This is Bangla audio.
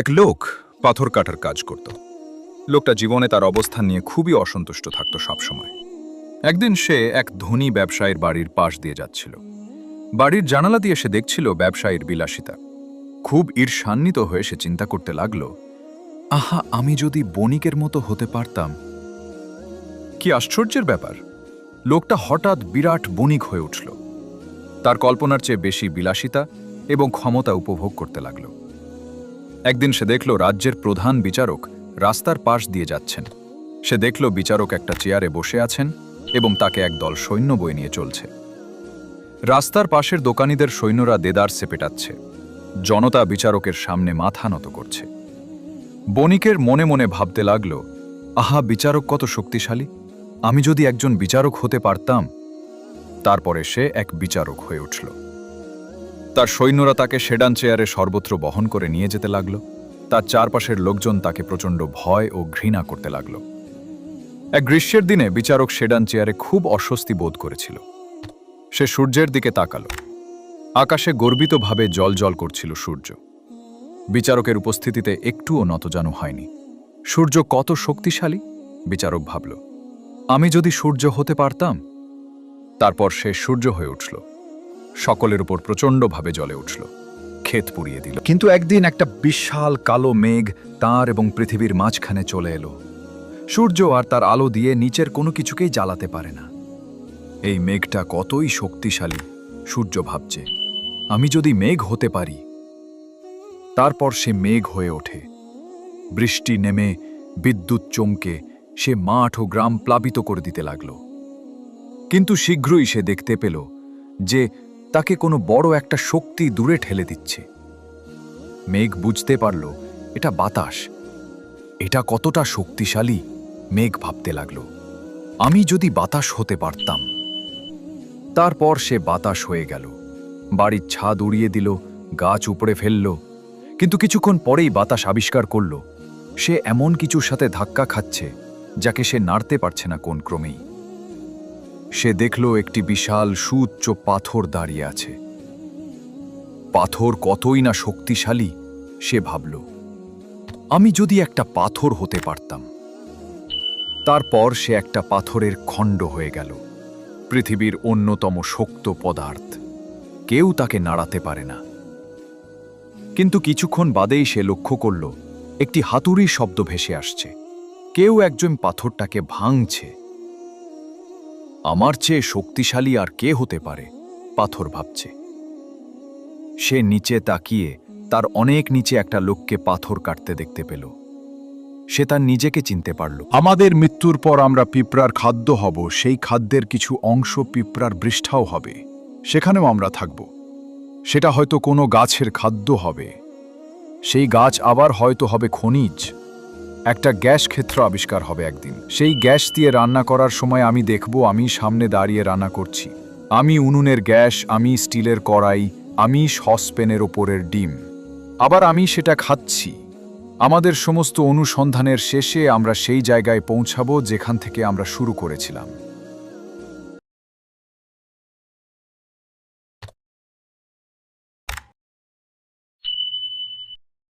এক লোক পাথর কাটার কাজ করত। লোকটা জীবনে তার অবস্থান নিয়ে খুবই অসন্তুষ্ট থাকত সবসময়। একদিন সে এক ধনী ব্যবসায়ীর বাড়ির পাশ দিয়ে যাচ্ছিল। বাড়ির জানালা দিয়ে সে দেখছিল ব্যবসায়ীর বিলাসিতা। খুব ঈর্ষান্বিত হয়ে সে চিন্তা করতে লাগল, আহা, আমি যদি বণিকের মতো হতে পারতাম? কি আশ্চর্যের ব্যাপার, লোকটা হঠাৎ বিরাট বণিক হয়ে উঠল। তার কল্পনার চেয়ে বেশি বিলাসিতা এবং ক্ষমতা উপভোগ করতে লাগল। একদিন সে দেখল রাজ্যের প্রধান বিচারক রাস্তার পাশ দিয়ে যাচ্ছেন। সে দেখল বিচারক একটা চেয়ারে বসে আছেন এবং তাকে একদল সৈন্য বয়ে নিয়ে চলছে। রাস্তার পাশের দোকানিদের সৈন্যরা দেদার সে পেটাচ্ছে। জনতা বিচারকের সামনে মাথা নত করছে। বণিকের মনে মনে ভাবতে লাগল, আহা, বিচারক কত শক্তিশালী। আমি যদি একজন বিচারক হতে পারতাম। তারপরে সে এক বিচারক হয়ে উঠল। তার সৈন্যরা তাকে সেডান চেয়ারে সর্বত্র বহন করে নিয়ে যেতে লাগল। তার চারপাশের লোকজন তাকে প্রচণ্ড ভয় ও ঘৃণা করতে লাগল। এক গ্রীষ্মের দিনে বিচারক সেডান চেয়ারে খুব অস্বস্তি বোধ করেছিল। সে সূর্যের দিকে তাকাল। আকাশে গর্বিতভাবে জল জল করছিল সূর্য। বিচারকের উপস্থিতিতে একটুও নতজানু হয়নি। সূর্য কত শক্তিশালী? বিচারক ভাবল। আমি যদি সূর্য হতে পারতাম? তারপর সে সূর্য হয়ে উঠল। সকলের উপর প্রচণ্ডভাবে জ্বলে উঠল। ক্ষেত পুড়িয়ে দিল। কিন্তু একদিন একটা বিশাল কালো মেঘ তার এবং পৃথিবীর মাঝখানে চলে এলো। সূর্য আর তার আলো দিয়ে নিচের কোনো কিছুকেই জ্বালাতে পারে না। এই মেঘটা কতই শক্তিশালী, সূর্য ভাবছে। আমি যদি মেঘ হতে পারি, তারপর সে মেঘ হয়ে ওঠে। বৃষ্টি নেমে বিদ্যুৎ চমকে সে মাঠ ও গ্রাম প্লাবিত করে দিতে লাগল। কিন্তু শীঘ্রই সে দেখতে পেল যে তাকে কোনো বড় একটা শক্তি দূরে ঠেলে দিচ্ছে। মেঘ বুঝতে পারল, এটা বাতাস। এটা কতটা শক্তিশালী, মেঘ ভাবতে লাগল। আমি যদি বাতাস হতে পারতাম। তারপর সে বাতাস হয়ে গেল। বাড়ির ছাদ উড়িয়ে দিল, গাছ উপড়ে ফেলল। কিন্তু কিছুক্ষণ পরেই বাতাস আবিষ্কার করল, সে এমন কিছুর সাথে ধাক্কা খাচ্ছে, যাকে সে নাড়তে পারছে না কোন ক্রমেই। সে দেখল একটি বিশাল সুউচ্চ পাথর দাঁড়িয়ে আছে। পাথর কতই না শক্তিশালী, সে ভাবল। আমি যদি একটা পাথর হতে পারতাম। তারপর সে একটা পাথরের খণ্ড হয়ে গেল, পৃথিবীর অন্যতম শক্ত পদার্থ। কেউ তাকে নাড়াতে পারে না। কিন্তু কিছুক্ষণ বাদেই সে লক্ষ্য করল, একটি হাতুড়ি শব্দ ভেসে আসছে। কেউ একজন পাথরটাকে ভাঙছে। আমার চেয়ে শক্তিশালী আর কে হতে পারে? পাথর ভাবছে। সে নিচে তাকিয়ে তার অনেক নিচে একটা লোককে পাথর কাটতে দেখতে পেল। সে তার নিজেকে চিনতে পারল। আমাদের মৃত্যুর পর আমরা পিঁপড়ার খাদ্য হব, সেই খাদ্যের কিছু অংশ পিঁপড়ার বৃষ্ঠাও হবে। সেখানেও আমরা থাকব। সেটা হয়তো কোনো গাছের খাদ্য হবে। সেই গাছ আবার হয়তো হবে খনিজ। একটা গ্যাস ক্ষেত্র আবিষ্কার হবে একদিন। সেই গ্যাস দিয়ে রান্না করার সময় আমি দেখব আমি সামনে দাঁড়িয়ে রান্না করছি। আমি উনুনের গ্যাস, আমি স্টিলের কড়াই, আমি সসপেনের ওপরের ডিম। আবার আমি সেটা খাচ্ছি। আমাদের সমস্ত অনুসন্ধানের শেষে আমরা সেই জায়গায় পৌঁছাবো যেখান থেকে আমরা শুরু করেছিলাম।